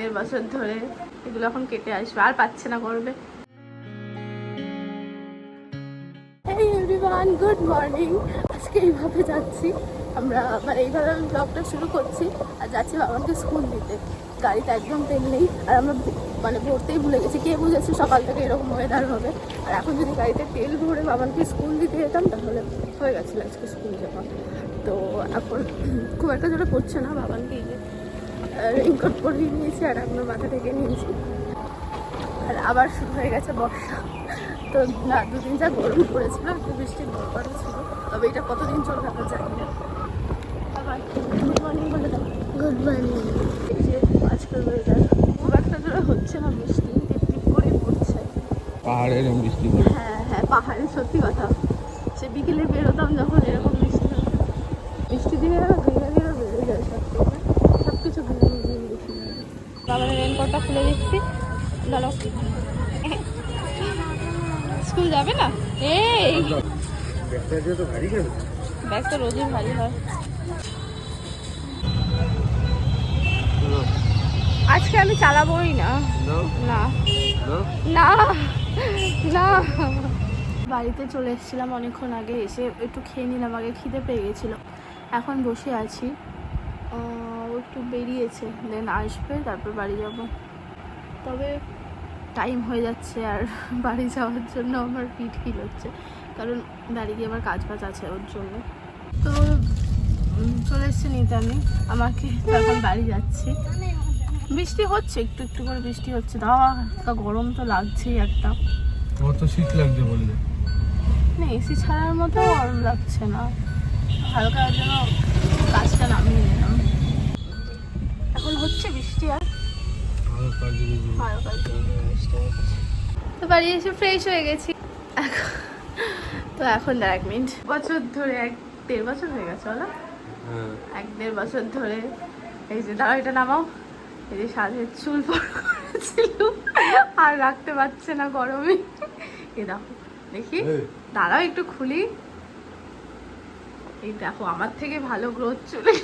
দেড় বছর ধরে এগুলো এখন কেটে আসবে, আর পাচ্ছে না করবে এভরিওয়ান গুড মর্নিং আজকে এইভাবে যাচ্ছি। আমরা মানে এইভাবে আমি ব্লগটা শুরু করছি আর যাচ্ছি বাবাকে স্কুল দিতে। গাড়িতে একদম তেল নেই। আর আমরা মানে ভরতেই ভুলে গেছি। কে বুঝেছে সকাল থেকে এরকম ওয়েদার হবে? আর এখন যদি গাড়িতে তেল ভরে বাবাকে স্কুল দিতে যেতাম, তাহলে হয়ে গেছিল আজকে স্কুল যাওয়া। তো এখন খুব একটা জোরে পড়ছে না বাবাকে। এই রেইনকোট পরিয়ে নিয়েছি আর আমরা মাথা থেকে নিয়েছি। আর আবার শুরু হয়ে গেছে বর্ষা। তো না দুদিন যা গরম পড়েছিল একটু বৃষ্টির দরকারও ছিল। তবে এটা কতদিন চলবে আমরা জানি না। আবার গুড মর্নিং বলে দাও গুড মর্নিং এই যে আজকের ওয়েদার খুব একটা জোরে হচ্ছে না বৃষ্টি টিপ টিপ করে পড়ছে। পাহাড়ের এরকম বৃষ্টি হ্যাঁ হ্যাঁ পাহাড়ে সত্যি কথা। সে বিকেলে বেরোতাম যখন এরকম বৃষ্টি হতো। বৃষ্টি দিনে না ধীরে ধীরে বেড়ে যায় সব কিছু বাবার রেনকোটটা খুলে দিচ্ছি। দাঁড়াও স্কুল যাবে না? এই! ব্যাগ তো রোজই ভারী হয়। আজকে আমি চালাবোই না। না। না। না। বাড়িতে চলে এসেছিলাম অনেকক্ষণ আগে এসে একটু খেয়ে নিলাম আগে খিদে পেয়ে গেছিল। এখন বসে আছি। ও একটু বেরিয়েছে দেন আসবে তারপর বাড়ি যাব। তবে টাইম হয়ে যাচ্ছে আর বাড়ি যাওয়ার জন্য আমার পিঠ ফিল হচ্ছে কারণ বাড়ি গিয়ে আমার কাজ বাজ আছে ওর জন্য। তো চলে এসছে নিতে আমি আমাকে তো এখন বাড়ি যাচ্ছি। বৃষ্টি হচ্ছে একটু একটু করে বৃষ্টি হচ্ছে। একটা গরম তো লাগছেই একটা। কত শীত লাগছে বললে। না এসি ছাড়ার মতো গরম লাগছে না। হালকা যেন গাছটা নামিয়ে হচ্ছে বৃষ্টি আর তো বাড়ি এসে ফ্রেশ হয়ে গেছি। তো এখন এক মিনিট। বছর ধরে এক দেড় বছর হয়ে গেছে বলো। হ্যাঁ। এক দেড় বছর ধরে এই যে দাঁড়াও এটা নামাও। এই যে সাজের চুল বড় আর রাখতে পারছে না গরমে। এ দেখো। দেখি দাঁড়াও একটু খুলি। এই দেখো আমার থেকে ভালো গ্রোথ চলে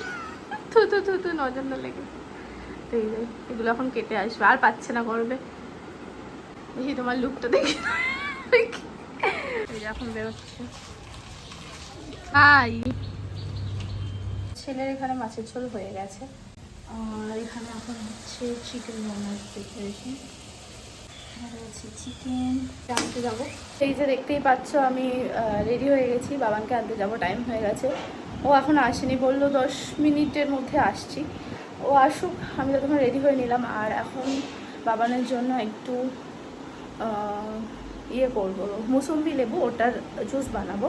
থুতু থু থু থু নজর না লেগে। তো এই এগুলো এখন কেটে আসবে, আর পাচ্ছে না করবে দেখি তোমার লুকটা দেখি। এখন বেরোচ্ছে। হাই। ছেলের এখানে মাছের ঝোল হয়ে গেছে। আর এখানে এখন হচ্ছে চিকেন রান্নার প্রিপারেশন রয়েছে চিকেন আনতে যাব। এই যে দেখতেই পাচ্ছ, আমি রেডি হয়ে গেছি। বাবানকে আনতে যাব টাইম হয়ে গেছে। ও এখন আসেনি, বলল দশ মিনিটের মধ্যে আসছি। ও আসুক, আমি তখন রেডি হয়ে নিলাম আর এখন বাবানের জন্য একটু ইয়ে করব, মুসম্বি লেবু, ওটার জুস বানাবো।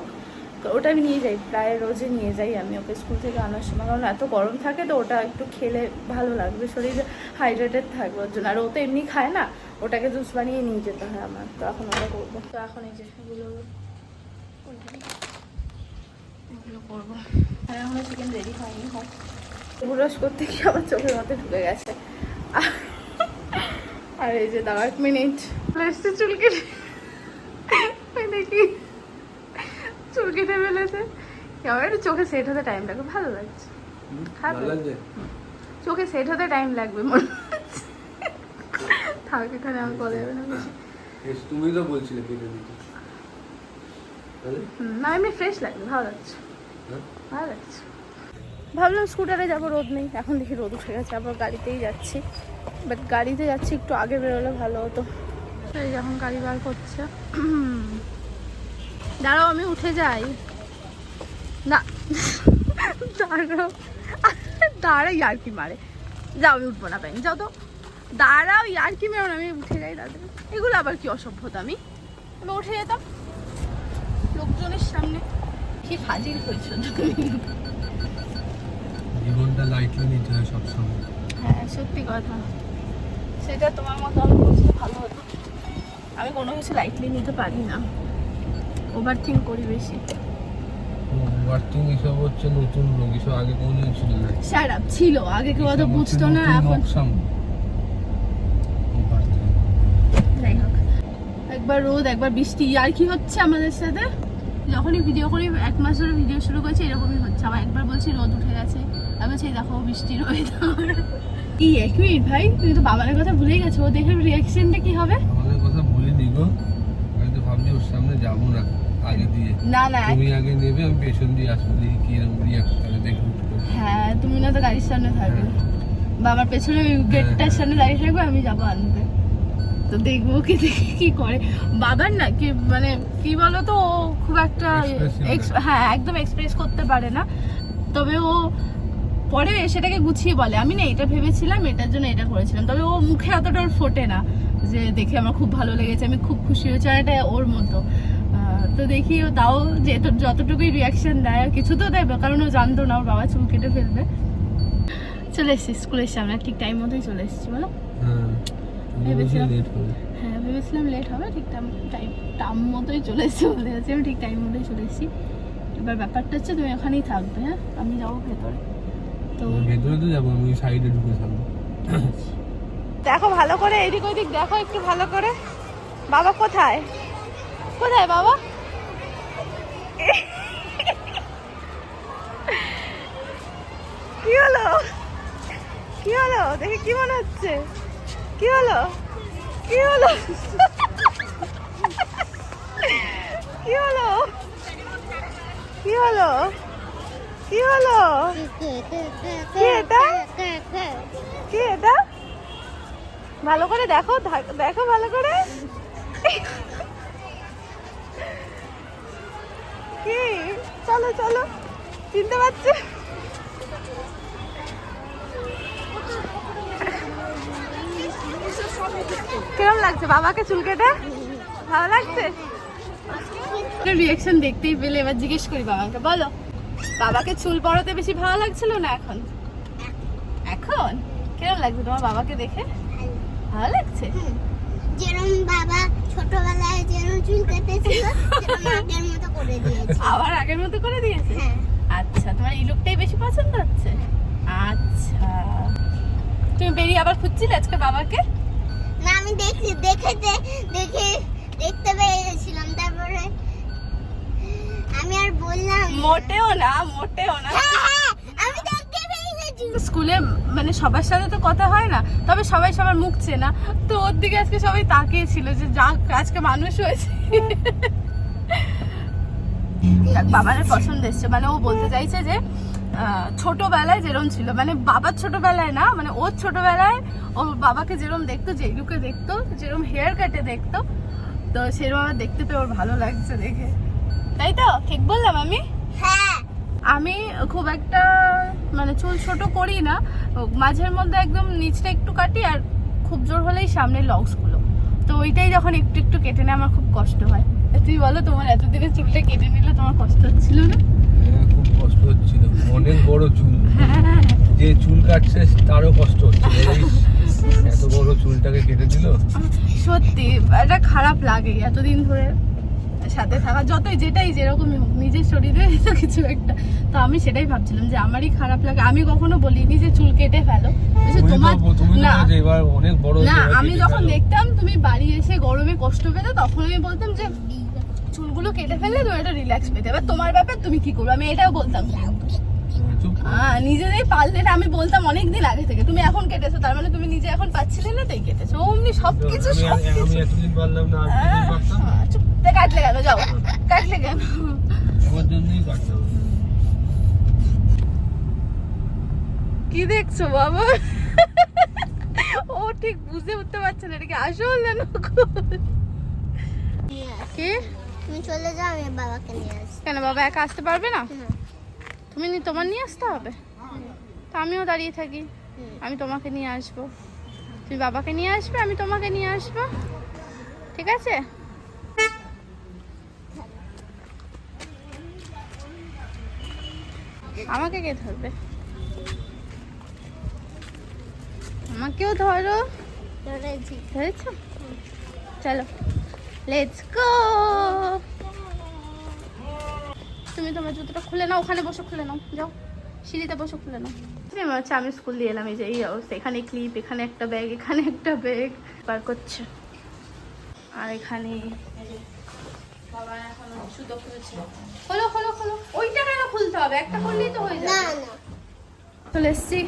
ওটা আমি নিয়ে যাই, প্রায় রোজে নিয়ে যাই আমি ওকে স্কুল থেকে আনার সময়। কারণ এত গরম থাকে তো ওটা একটু খেলে ভালো লাগবে, শরীরে হাইড্রেটেড থাকবে ওর জন্য। আর ও তো এমনি খায় না, ওটাকে জুস বানিয়ে নিয়ে যেতে হয় আমার। তো এখন ওটা করব। তো এখন এই যে এগুলো এগুলো করব। আর এখনও চিকেন রেডি হয়নি হোক ব্রাশ করতে গিয়ে আমার চোখের মধ্যে ঢুকে গেছে। আর- এই যে দাঁড়া এক মিনিট। এসছে চুল কেটে। দেখি। চুল কেটে ফেলেছে। এবার একটু চোখে সেট হতে টাইম লাগবে। ভালো লাগছে। খারাপ লাগছে চোখে সেট হতে টাইম লাগবে মনে থাক এখানে আর বলা যাবে না বেশি। তুমি তো বলছিলে কেটে দিতে। না এমনি ফ্রেশ লাগবে। ভালো লাগছে। হ্যাঁ? ভালো লাগছে। ভাবলাম স্কুটারে যাব, রোদ নেই। এখন দেখি রোদ উঠে গেছে, আবার গাড়িতেই যাচ্ছি। বাট গাড়িতে যাচ্ছি, একটু আগে বেরোলে ভালো হতো। এই যখন গাড়ি বার করছে। দাঁড়াও, আমি উঠে যাই। না, দাঁড়াও। দাঁড়াও, ইয়ার্কি মারে। যাও, আমি উঠবো না পাইনি যাও তো। দাঁড়াও, ইয়ার্কি মেরো আমি উঠে যাই দাদা এগুলো আবার কি অসভ্যতা, আমি? আমি উঠে যেতাম। লোকজনের সামনে। কি ফাজিল হয়েছো জীবনটা লাইটলি নিতে হয় সবসময়। হ্যাঁ সত্যি কথা। সেটা তোমার মতো আমি বুঝলে ভালো হতো। আমি কোনো কিছু লাইটলি নিতে পারি না। ওভার থিঙ্ক করি বেশি। ওয়ার্কিং এসব হচ্ছে নতুন লোক এসব আগে কোনোদিন ছিল না। স্যার ছিল। আগে কেউ অত বুঝতো না এখন যাই হোক। একবার রোদ একবার বৃষ্টি আর কি হচ্ছে আমাদের সাথে? যখনই ভিডিও করি এক মাস ধরে ভিডিও শুরু করেছি এরকমই হচ্ছে। আবার একবার বলছি রোদ উঠে গেছে। আমি "এই দেখো বৃষ্টির ওয়েদার এই এক মিনিট ভাই? তুমি তো বাবার কথা ভুলেই গেছো। ও দেখে রিয়াকশনটা কি হবে? আমাদের কথা বলে দিগো আমি তো ভাবছি ওর সামনে যাব না আগে দিয়ে। না না তুমি আগে নেবে আমি পেছন দিয়ে আসব দেখি কীরকম রিয়াক্ট করে দেখব হ্যাঁ তুমি না তো গাড়ির সামনে থাকবে। বাবার পেছনে ওই গেটটার সামনে দাঁড়িয়ে থাকবে আমি যাব আনতে। তো দেখব কি দেখি কি করে। বাবার না কি মানে কি বলো তো ও খুব একটা হ্যাঁ একদম এক্সপ্রেস করতে পারে না। তবে ও পরে সেটাকে গুছিয়ে বলে। আমি না এটা ভেবেছিলাম এটার জন্য এটা করেছিলাম। তবে ও মুখে অতটা ওর ফোটে না যে দেখে আমার খুব ভালো লেগেছে আমি খুব খুশি হয়েছি আর এটা ওর মতো। তো দেখি ও তাও যে যতটুকুই রিয়াকশন দেয় আর কিছু তো দেবে কারণ ও জানতো না ওর বাবা চুল কেটে ফেলবে। চলে এসেছি স্কুলের সামনে ঠিক টাইম মতোই চলে এসেছি বলো। হ্যাঁ ভেবেছিলাম। হ্যাঁ ভেবেছিলাম লেট হবে ঠিক টাইম টাইম টাইম মতোই চলে এসেছি বলে যাচ্ছি আমি ঠিক টাইম মতোই চলে এসেছি। এবার ব্যাপারটা হচ্ছে তুমি ওখানেই থাকবে হ্যাঁ? আমি যাব ভেতরে। তো ভেতরে তো যাব আমি সাইডে ঢুকে থাকব। দেখো ভালো করে এদিক ওইদিক দেখো একটু ভালো করে। বাবা কোথায়? কোথায় বাবা? কি হলো? কি হলো? দেখে কি মনে হচ্ছে। কি হলো? কি হলো? কি হলো? কি হলো? কি হলো? কি এটা? কি এটা? ভালো করে দেখো দেখো ভালো করে। কি? চলো চলো। চিনতে পারছ? কিরম লাগছে? বাবাকে চুল কেটে? ভালো লাগছে? রিয়াকশন দেখতেই পেলে, এবার জিজ্ঞেস করি বাবাকে। বলো। বাবাকে চুল পড়াতে বেশি ভালো লাগছিল না এখন? এখন? কেমন লাগছে তোমার বাবাকে দেখে? ভালো লাগছে? যেরম বাবা ছোটবেলায় যেরম চুল কেটেছিল আগের মতো করে দিয়েছে। আবার আগের মতো করে দিয়েছে? হ্যাঁ। আচ্ছা তোমার এই লুকটাই বেশি পছন্দ হচ্ছে? আচ্ছা। তুমি বেরিয়ে আবার খুঁজছিলে আজকে বাবাকে? না আমি দেখি দেখে দেখে দেখতে পেয়েছিলাম তারপরে আমি আর বললাম। মোটেও না মোটেও না। হ্যাঁ হ্যাঁ আমি দেখতে পেয়েছি স্কুলে মানে সবার সাথে তো কথা হয় না তবে সবাই সবার মুখ চেনা। তো ওর দিকে আজকে সবাই তাকিয়েছিল যে যাক আজকে মানুষ হয়েছে। বাবার পছন্দ এসছে। মানে ও বলতে চাইছে যে ছোটবেলায় যেরম ছিল মানে বাবার ছোটবেলায় না মানে ওর ছোটবেলায় ওর বাবাকে যেরম দেখতো যে লুকে দেখতো যেরম হেয়ার কাটে দেখতো তো সেরকম আমার দেখতে পেয়ে ওর ভালো লাগছে দেখে। তাই তো? ঠিক বললাম আমি? হ্যাঁ। আমি খুব একটা মানে চুল ছোট করি না। মাঝের মধ্যে একদম নিচটা একটু কাটি আর খুব জোর হলেই সামনে লক্সগুলো তো ওইটাই যখন একটু একটু কেটে নেয় আমার খুব কষ্ট হয়। তা তুই বলো তোমার এতদিনের চুলটা কেটে নিলে তোমার কষ্ট হচ্ছিল না? হ্যাঁ, খুব কষ্ট হচ্ছিল। অনেক বড় চুল। যে চুল কাটছে তারও কষ্ট হচ্ছে এত বড় চুলটাকে কেটে দিল? সত্যি এটা খারাপ লাগে এতদিন ধরে। সাথে থাকা যতই যেটাই যেরকমই হোক নিজের শরীরে তো কিছু একটা। তো আমি সেটাই ভাবছিলাম যে আমারই খারাপ লাগে। আমি কখনো বলিনি যে চুল কেটে ফেলো। তোমার না। আমি যখন দেখতাম তুমি বাড়ি এসে গরমে কষ্ট পেতে তখন আমি বলতাম যে চুলগুলো কেটে ফেললে তুমি একটা রিল্যাক্স পেতে। এবার তোমার ব্যাপার তুমি কি করবে? আমি এটাও বলতাম। হ্যাঁ নিজেরাই পারলে না আমি বলতাম অনেক দিন আগে থেকে তুমি এখন কেটেছো তার মানে তুমি নিজে এখন পাচ্ছিলে না তাই কেটেছো। অমনি সবকিছু আমি সবকিছু। এতদিন পারলাম না। তে কাটলে কেন? যাও। কাটলে কেন? কি দেখছ বাবা? ও ঠিক বুঝে উঠতে পারছে না এটা কি আসল না? নিয়ে তুমি চলে যাও আমি বাবাকে নিয়ে আসি কেন বাবা একা আসতে পারবে না? তুমি তোমার নিয়ে আসতে হবে? তা আমিও দাঁড়িয়ে থাকি। আমি তোমাকে নিয়ে আসব। তুমি বাবাকে নিয়ে আসবে আমি তোমাকে নিয়ে আসব। ঠিক আছে? আমাকে কে ধরবে? আমাকেও ধরো। ধরেছি। চলো লেটস গো তুমি তোমার জুতোটা খুলে নাও ওখানে বসে খুলে নাও যাও। সিঁড়িতে বসে খুলে নাও। মনে হচ্ছে আমি স্কুল দিয়ে এলাম এই যে এই অবস্থা। এখানে ক্লিপ এখানে একটা ব্যাগ এখানে একটা ব্যাগ বার করছে। আর এখানে বাবা এখন জুতো খুলেছে। খোলো খোলো খোলো। খুলতে হবে একটা খুললেই তো হয়ে যাবে। চলে এসছি।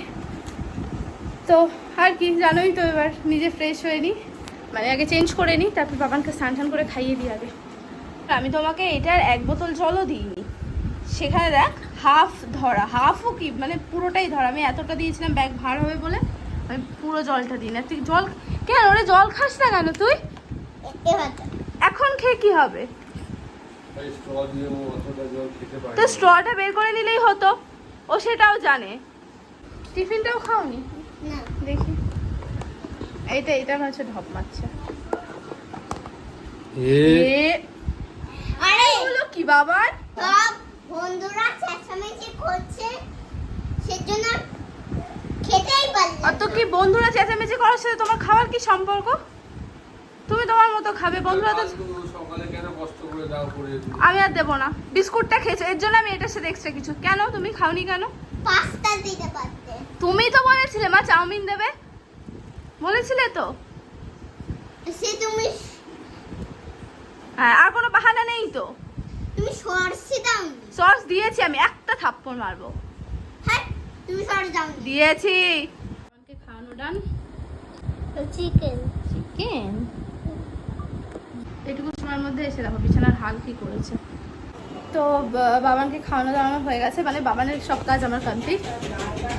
তো আর কি জানোই তো এবার নিজে ফ্রেশ হয়ে নিই মানে আগে চেঞ্জ করে নিই তারপর বাবানকে স্নান টান করে খাইয়ে দিই আগে। আমি তোমাকে এটার এক বোতল জলও দিইনি। সেখানে দেখ হাফ ধরা হাফও কি মানে পুরোটাই ধরা। আমি এতটা দিয়েছিলাম ব্যাগ ভার হবে বলে আমি পুরো জলটা দিই না তুই জল কেন ওরে জল খাস না কেন তুই? এখন খেয়ে কি হবে স্ট্র দিয়ে ও অতটা জল খেতে পারে তো স্ট্রটা বের করে নিলেই হতো। ও সেটাও জানে। টিফিনটাও খাওনি? না দেখি। এইটা এটা মনে হচ্ছে ঢপ মারছে। এ আরে কি বাবার? সব বন্ধুরা চেঁচামেচি করছে সেজন্য খেতেই পারলাম অত কি বন্ধুরা চেঁচামেচি করার সাথে তোমার খাওয়ার কি সম্পর্ক? তুমি তোমার মতো খাবে বন্ধুরা তো সকালে কেন কষ্ট করে দাও করে আমি আর দেবো না। বিস্কুটটা খেয়েছো এর জন্য আমি এটার সাথে এক্সট্রা কিছু। কেন? তুমি খাওনি কেন? পাস্তা দিতে পারতে। তুমি তো বলেছিলে মা চাউমিন দেবে। বলেছিলে তো। সে তুমি হ্যাঁ আর কোনো বাহানা নেই তো। তুমি সরষে দাও সস দিয়েছি আমি একটা থাপ্পড় মারবো। হ্যাঁ তুমি সরষে দাও দিয়েছি। আমাকে খাওয়ানো ডান চিকেন চিকেন এটুকু সময়ের মধ্যে এসে দেখো বিছানার হাল কি করেছে। তো বাবানকে খাওয়ানো দাওয়ানো হয়ে গেছে মানে বাবানের সব কাজ আমার কমপ্লিট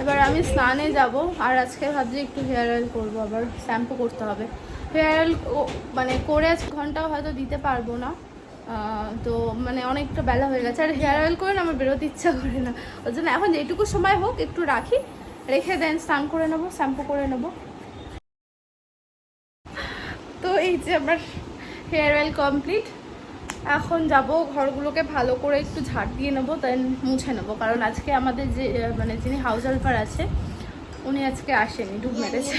এবার আমি স্নানে যাব, আর আজকে ভাবছি একটু হেয়ার অয়েল করব, আবার শ্যাম্পু করতে হবে। হেয়ার অয়েল মানে করে আজ ঘন্টাও হয়তো দিতে পারব না। তো মানে অনেকটা বেলা হয়ে গেছে, আর হেয়ার অয়েল করে না আমার বেরোতে ইচ্ছা করে না। ওর জন্য এখন যেটুকু সময় হোক একটু রাখি, রেখে দেন, স্নান করে নেব শ্যাম্পু করে নেব। তো এই যে আমার হেয়ার অয়েল কমপ্লিট এখন যাব ঘরগুলোকে ভালো করে একটু ঝাড় দিয়ে নেব দেন মুছে নেব। কারণ আজকে আমাদের যে মানে যিনি হাউস হেল্পার আছে উনি আজকে আসেনি ডুব মেরেছে।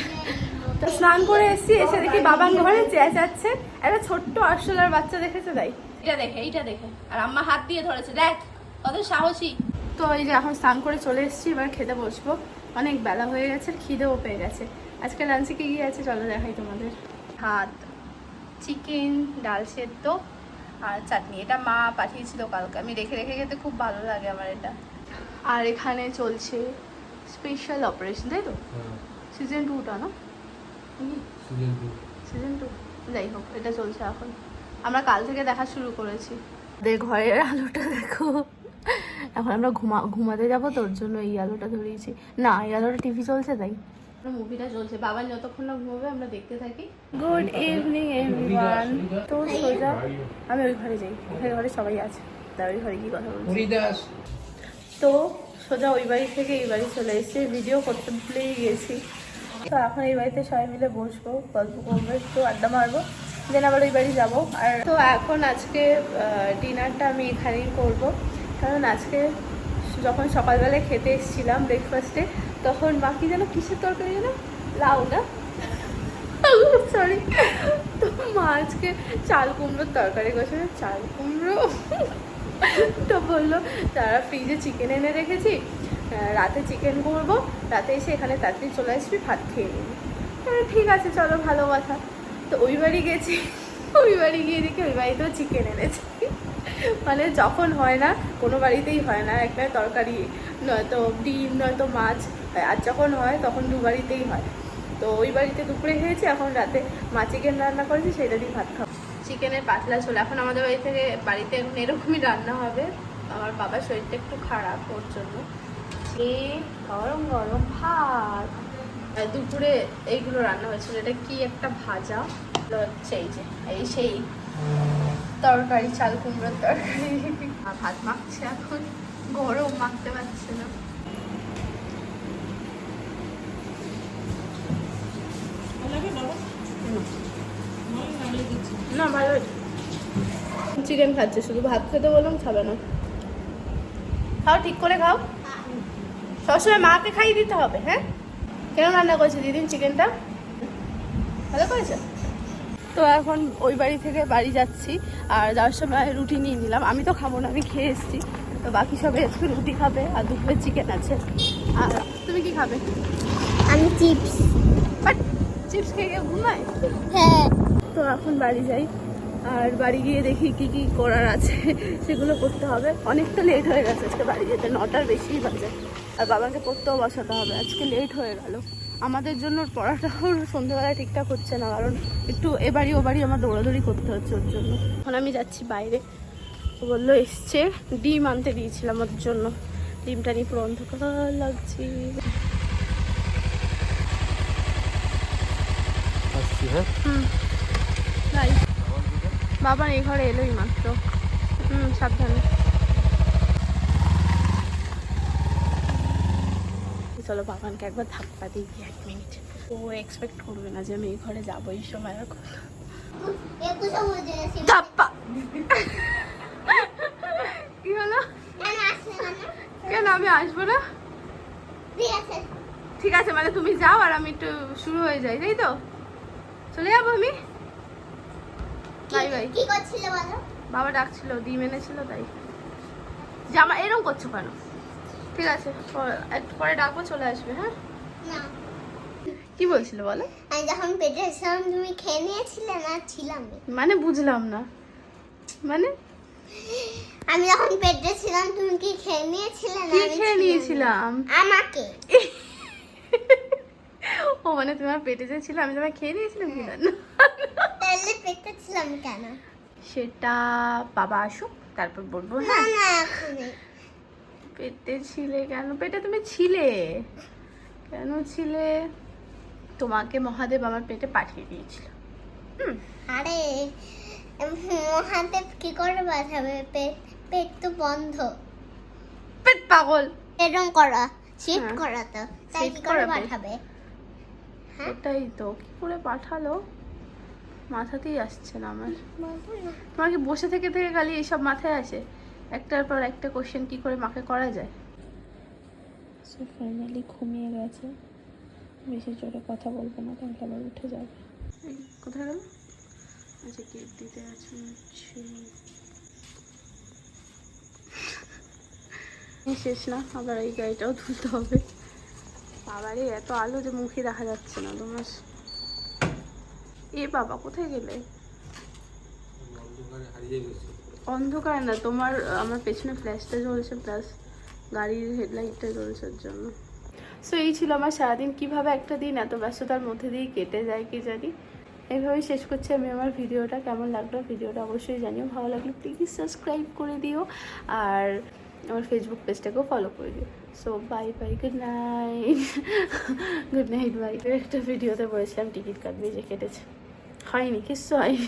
তো স্নান করে এসেছি এসে দেখি বাবান ঘরে চেঁচাচ্ছে একটা ছোট্ট আরশোলার বাচ্চা দেখেছে তাই। এটা দেখে এইটা দেখে। আর আম্মা হাত দিয়ে ধরেছে দেখ কত সাহসী। তো এই যে এখন স্নান করে চলে এসেছি এবার খেতে বসবো। অনেক বেলা হয়ে গেছে খিদেও পেয়ে গেছে। আজকে লাঞ্চে কি গিয়ে আছে? চলো দেখাই তোমাদের। ভাত চিকেন ডাল সেদ্ধ আর চাটনি। এটা মা পাঠিয়েছিল কালকে। আমি রেখে রেখে খেতে খুব ভালো লাগে আমার এটা। আর এখানে চলছে স্পেশাল অপারেশন তাই তো? সিজন টুটা না? সিজন টু সিজন টু যাই হোক এটা চলছে এখন। আমরা কাল থেকে দেখা শুরু করেছি। ওদের ঘরের আলোটা দেখো। এখন আমরা ঘুমা ঘুমাতে যাব তোর জন্য এই আলোটা ধরিয়েছি। না এই আলোটা টিভি চলছে তাই। মুভিটা চলছে। বাবা যতক্ষণ না ঘুমাবে আমরা দেখতে থাকি। গুড ইভিনিং এভরিওয়ান তো সোজা আমি ওই ঘরে যাই। ওই ঘরে সবাই আছে। তা ওই ঘরে কি কথা বলছি। তো সোজা ওই বাড়ি থেকে এই বাড়ি চলে এসেছি। ভিডিও করতে ভুলেই গেছি। তো এখন এই বাড়িতে সবাই মিলে বসবো গল্প করব একটু আড্ডা মারবো। দেন আবার ওই বাড়ি যাব। আর তো এখন আজকে ডিনারটা আমি এখানেই করব। কারণ আজকে যখন সকালবেলায় খেতে এসেছিলাম ব্রেকফাস্টে তখন বাকি যেন কিসের তরকারি যেন? লাউ না? সরি তো মা আজকে চাল কুমড়োর তরকারি করছে চাল কুমড়ো? তো বলল তারা ফ্রিজে চিকেন এনে রেখেছি রাতে চিকেন করব, রাতে এসে এখানে তাড়াতাড়ি চলে আসবি, ভাত খেয়ে নিবি। ঠিক আছে, চলো, ভালো কথা। তো ওই বাড়ি গেছি, ওই বাড়ি গিয়ে দেখি ওই বাড়িতেও চিকেন এনেছি। মানে যখন হয় না, কোনো বাড়িতেই হয় না। একটা তরকারি, নয়তো ডিম, নয়তো মাছ, আর যখন হয় তখন দু বাড়িতেই হয়। তো ওই বাড়িতে দুপুরে খেয়েছি, এখন রাতে মা চিকেন রান্না করেছি সেটা দিয়ে ভাত খাব। চিকেনের পাতলা ঝোল। এখন আমাদের বাড়ি থেকে, বাড়িতে এখন এরকমই রান্না হবে। আমার বাবার শরীরটা একটু খারাপ ওর জন্য। এই গরম গরম ভাত। দুপুরে এইগুলো রান্না হয়েছিল। এটা কি একটা ভাজা? হচ্ছে এই যে, এই সেই তরকারি, চাল কুমড়োর তরকারি। ভাত মাখছে এখন। গরম, মাখতে পারছে না। না, ভালো চিকেন খাচ্ছে, শুধু ভাত খেতে বললাম খাবে না। খাও, ঠিক করে খাও। সবসময় মাকে খাইয়ে দিতে হবে হ্যাঁ? কেন রান্না করেছে দিদিন চিকেনটা ভালো করেছে? তো এখন ওই বাড়ি থেকে বাড়ি যাচ্ছি আর যাওয়ার সময় রুটি নিয়ে নিলাম। আমি তো খাব না আমি খেয়ে এসেছি। তো বাকি সবাই আজকে রুটি খাবে আর দুপুরে চিকেন আছে। আর তুমি কি খাবে? আমি চিপস। বাট চিপস খেয়ে গিয়ে ঘুমায় হ্যাঁ? তো এখন বাড়ি যাই আর বাড়ি গিয়ে দেখি কি কি করার আছে সেগুলো করতে হবে। অনেকটা লেট হয়ে গেছে আজকে বাড়ি যেতে নটার বেশি বাজে। আর বাবাকে পড়তেও বসাতে হবে আজকে লেট হয়ে গেল। আমাদের জন্য ওর পড়াটাও সন্ধ্যেবেলায় ঠিকঠাক হচ্ছে না কারণ একটু এবারই ওবারই আমার দৌড়াদৌড়ি করতে হচ্ছে ওর জন্য। এখন আমি যাচ্ছি বাইরে। ও বলল এসছে। ডিম আনতে দিয়েছিলাম ওর জন্য। ডিমটা নিয়ে পুরো অন্ধকার লাগছে। হ্যাঁ? হুম। তাই বাবা এই ঘরে এলোই মাত্র। হুম সাবধানে। চলো বাবানকে একবার ধাপ্পা দিই কি এক মিনিট। ও এক্সপেক্ট করবে না যে আমি এই ঘরে যাব এই সময় আর ধাপ্পা। কি হলো? কেন আমি আসব না? ঠিক আছে মানে তুমি যাও আর আমি একটু শুরু হয়ে যাই তাই তো? চলে যাব আমি? Bye bye. কি করছিলে বাবা ডাকছিল ডিম এনেছিল তাই। জামা এরকম করছ কেন? ঠিক আছে একটু পরে ডাকবো চলে আসবে হ্যাঁ? না। কি বলছিল বলো? আমি যখন পেটে ছিলাম তুমি খেয়ে নিয়েছিলে না ছিলাম? মানে বুঝলাম না। মানে? আমি যখন পেটে ছিলাম তুমি কি খেয়ে নিয়েছিলে না আমি খেয়ে নিয়েছিলাম? আমাকে। ও মানে তোমার পেটে যে ছিল আমি তোমায় খেয়ে নিয়েছিলাম কি? জানো তাহলে পেটে ছিলাম কেন? সেটা বাবা আসুক তারপর বলব না হ্যাঁ না এখনই। পেটে ছিলে কেন? পেটে তুমি ছিলে। কেন ছিলে? তোমাকে মহাদেব আমার পেটে পাঠিয়ে দিয়েছিল। আরে মহাদেব কি করে বাঁচাবে? পেট পেট তো বন্ধ। পেট পাগল। এরকম করা শিফট হ্যাঁ। করা তো। তাই কি করে পাঠাবে? হ্যাঁ? এটাই তো কি করে পাঠালো? মাথাতেই আসছে না আমার। বলতো না। তোমার কি বসে থেকে থেকে খালি এইসব মাথায় আসে। একটার পর একটা কোশ্চেন কি করে মাকে করা যায়? সো ফাইনালি ঘুমিয়ে গেছে। বেশি জোরে কথা বলব না তাহলে আবার উঠে যাবে। কোথায় গেল? আচ্ছা কেক দিতে আছে? শেষ না আবার এই গাড়িটাও তুলতে হবে। বাবারে এত আলো যে মুখে দেখা যাচ্ছে না তোমার। এ বাবা কোথায় গেলে? হারিয়ে গেছে। অন্ধকার না, তোমার, আমার পেছনে ফ্ল্যাশটা জ্বলছে প্লাস গাড়ির হেডলাইটটা জ্বলছে জন্য। সো এই ছিল আমার সারাদিন। কীভাবে একটা দিন এত ব্যস্ততার মধ্যে দিয়ে কেটে যায় কি জানি? এইভাবেই শেষ করছি আমি আমার ভিডিওটা। কেমন লাগল ভিডিওটা অবশ্যই জানিও। ভালো লাগলে প্লিজ সাবস্ক্রাইব করে দিও আর আমার ফেসবুক পেজটাকেও ফলো করে দিও। So bye bye good night good night bye একটা ভিডিওতে বলেছিলাম টিকিট কাটবে যে কেটেছে। হয়নি কিচ্ছু হয়নি।